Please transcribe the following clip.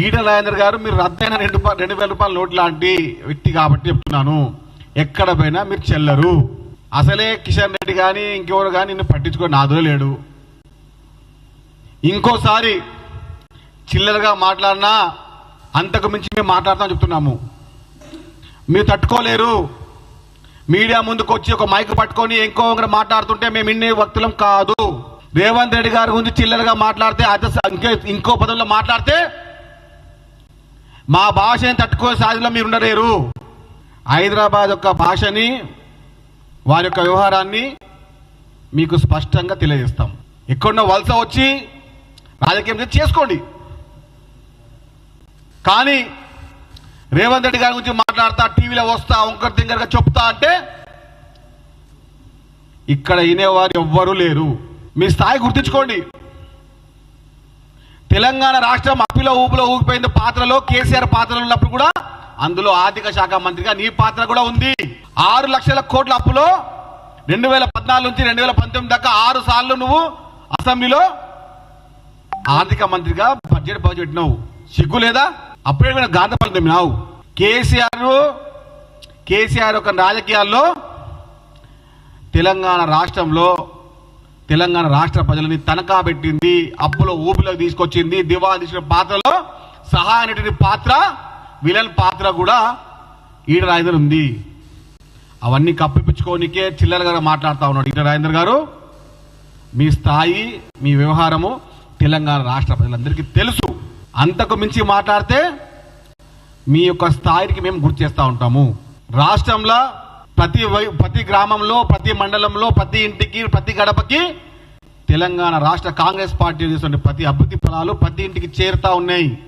ఈడ రాజేంద్ర గారు మీరు రద్దయిన రెండు రెండు వేల రూపాయల నోట్ లాంటి వ్యక్తి కాబట్టి చెప్తున్నాను. ఎక్కడ పోయినా మీరు చెల్లరు. అసలే కిషన్ రెడ్డి కానీ ఇంకెవరు కానీ నిన్ను పట్టించుకొని నాదో లేడు. ఇంకోసారి చిల్లరగా మాట్లాడినా అంతకు మించి మేము మాట్లాడతామని చెప్తున్నాము. మీరు తట్టుకోలేరు. మీడియా ముందుకు వచ్చి ఒక మైక్ పట్టుకొని ఇంకో ఒకరు మాట్లాడుతుంటే మేము ఇన్ని వ్యక్తులం కాదు. రేవంత్ రెడ్డి గారి గురించి చిల్లరగా మాట్లాడితే అదే ఇంకే ఇంకో పదంలో మాట్లాడితే మా భాషని తట్టుకునే స్థాయిలో మీరు ఉండలేరు. హైదరాబాద్ యొక్క భాషని వారి యొక్క వ్యవహారాన్ని మీకు స్పష్టంగా తెలియజేస్తాం. ఎక్కడున్న వలస వచ్చి రాజకీయం చేసుకోండి. కానీ రేవంత్ రెడ్డి గారి గురించి మాట్లాడతా టీవీలో వస్తా ఒంకర్ దగ్గరగా చెప్తా అంటే ఇక్కడ వినేవారు ఎవ్వరూ లేరు. మీ స్థాయి గుర్తించుకోండి. తెలంగాణ రాష్ట్రం అప్పిలో ఊపిలో ఊగిపోయింది పాత్రలో కేసీఆర్ పాత్రలో ఉన్నప్పుడు కూడా అందులో ఆర్థిక శాఖ మంత్రిగా నీ పాత్ర కూడా ఉంది. ఆరు లక్షల కోట్ల అప్పులో రెండు వేల పద్నాలుగు నుంచి రెండు వేల పంతొమ్మిది దాకా ఆరు సార్లు నువ్వు అసెంబ్లీలో ఆర్థిక మంత్రిగా బడ్జెట్ బడ్జెట్ పెట్టినావు. సిగ్గు లేదా? అప్పుడే కూడా గాంధపల్లి తెమ్మినావు కేసీఆర్ కేసీఆర్ యొక్క రాజకీయాల్లో తెలంగాణ రాష్ట్రంలో తెలంగాణ రాష్ట్ర ప్రజలని తనఖా పెట్టింది అప్పులో ఊపిలోకి తీసుకొచ్చింది దివా తీసిన పాత్రలో సహాయ పాత్ర విలన్ పాత్ర కూడా ఈడ రాజేందర్ ఉంది. అవన్నీ కప్పిపుచ్చుకోనికే గారు మాట్లాడుతూ ఉన్నాడు. ఈట రాజేందర్ గారు మీ స్థాయి మీ వ్యవహారము తెలంగాణ రాష్ట్ర ప్రజలందరికీ తెలుసు. అంతకు మించి మాట్లాడితే మీ యొక్క స్థాయికి మేము గుర్తు చేస్తూ ఉంటాము. రాష్ట్రంలో ప్రతి వై- ప్రతి గ్రామంలో ప్రతి మండలంలో ప్రతి ఇంటికి ప్రతి గడపకి తెలంగాణ రాష్ట్ర కాంగ్రెస్ పార్టీ చేసిన ప్రతి అభివృద్ధి ఫలాలు ప్రతి ఇంటికి చేరుతా ఉన్నాయి.